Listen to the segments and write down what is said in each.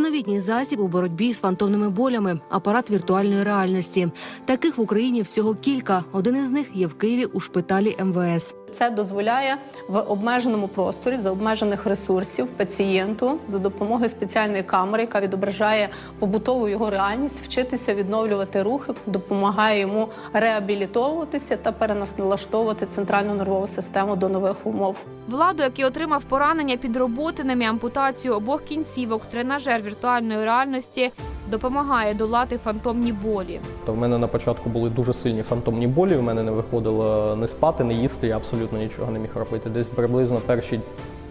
Новітній засіб у боротьбі з фантомними болями, апарат віртуальної реальності. Таких в Україні всього кілька. Один із них є в Києві у шпиталі МВС. Це дозволяє в обмеженому просторі за обмежених ресурсів пацієнту за допомогою спеціальної камери, яка відображає побутову його реальність, вчитися відновлювати рухи, допомагає йому реабілітовуватися та переналаштовувати центральну нервову систему до нових умов. Владу, який отримав поранення під роботинами, ампутацію обох кінцівок, тренажер віртуальної реальності допомагає долати фантомні болі. То в мене на початку були дуже сильні фантомні болі. В мене не виходило не спати, не їсти. Я абсолютно нічого не міг робити. Десь приблизно перші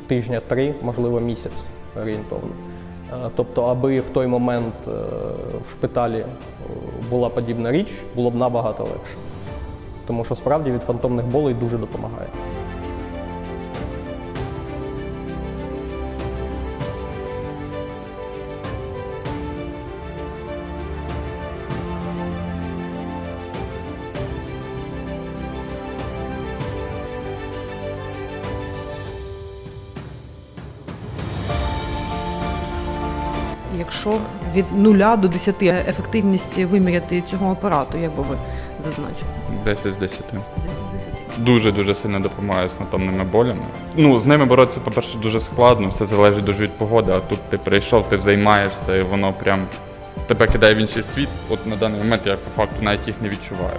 тижня три, можливо, місяць орієнтовно. Е, Тобто, аби в той момент е, в шпиталі е, була подібна річ, було б набагато легше. Тому що справді від фантомних болей дуже допомагає. Якщо від 0 до 10 ефективність виміряти цього апарату, як би ви зазначили? 10 з 10. 10 з 10. Дуже дуже сильно допомагає з фантомними болями. Ну, з ними боротися, по-перше, дуже складно, все залежить дуже від погоди, а тут ти прийшов, ти займаєшся, і воно прям тебе кидає в інший світ. От на даний момент я по факту навіть їх не відчуваю.